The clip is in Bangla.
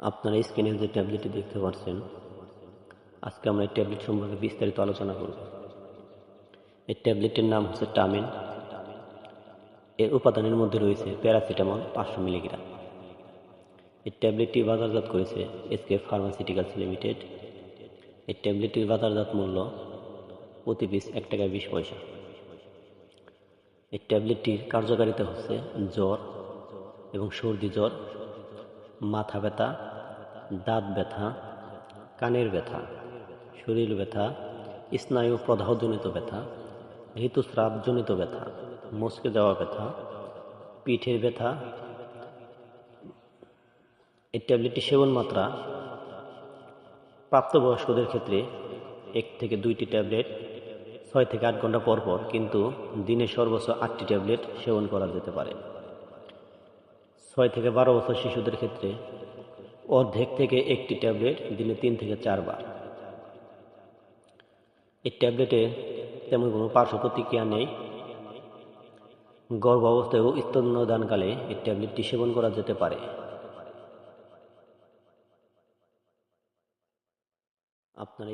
আপনারা স্ক্রিনে যে ট্যাবলেটটি দেখতে পাচ্ছেন, আজকে আমরা এই ট্যাবলেট সম্পর্কে বিস্তারিত আলোচনা করব। এই ট্যাবলেটটির নাম হচ্ছে টামিন। এর উপাদানের মধ্যে রয়েছে প্যারাসিটামল পাঁচশো মিলিগ্রাম। এই ট্যাবলেটটি বাজারজাত করেছে এসকে ফার্মাসিউটিক্যালস লিমিটেড। এই ট্যাবলেটটির বাজারজাত মূল্য প্রতি পিস এক টাকা বিশ পয়সা। এই ট্যাবলেটটির কার্যকারিতা হচ্ছে জ্বর এবং সর্দি জ্বর, মাথা ব্যথা দাঁত ব্যথা, কানের ব্যথা, শরীর ব্যথা, স্নায়ু প্রদাহজনিত ব্যথা, ঋতুস্রাবজনিত ব্যথা, মস্কে যাওয়া ব্যথা, পিঠের ব্যথা, এই ট্যাবলেটটি সেবন মাত্রা প্রাপ্তবয়স্কদের ক্ষেত্রে এক থেকে দুইটি ট্যাবলেট, ছয় থেকে আট ঘণ্টা পর পর কিন্তু দিনে সর্বোচ্চ আটটি ট্যাবলেট সেবন করা যেতে পারে। ছয় থেকে বারো বছর শিশুদের ক্ষেত্রে অর্ধেক থেকে একটি ট্যাবলেট দিনে তিন থেকে চারবার। এই ট্যাবলেটে তেমন কোনো পার্শ্ব প্রতিক্রিয়া নেই। গর্ভ অবস্থায় ও স্তন্যদানকালে এই ট্যাবলেটটি সেবন করা যেতে পারে। আপনারা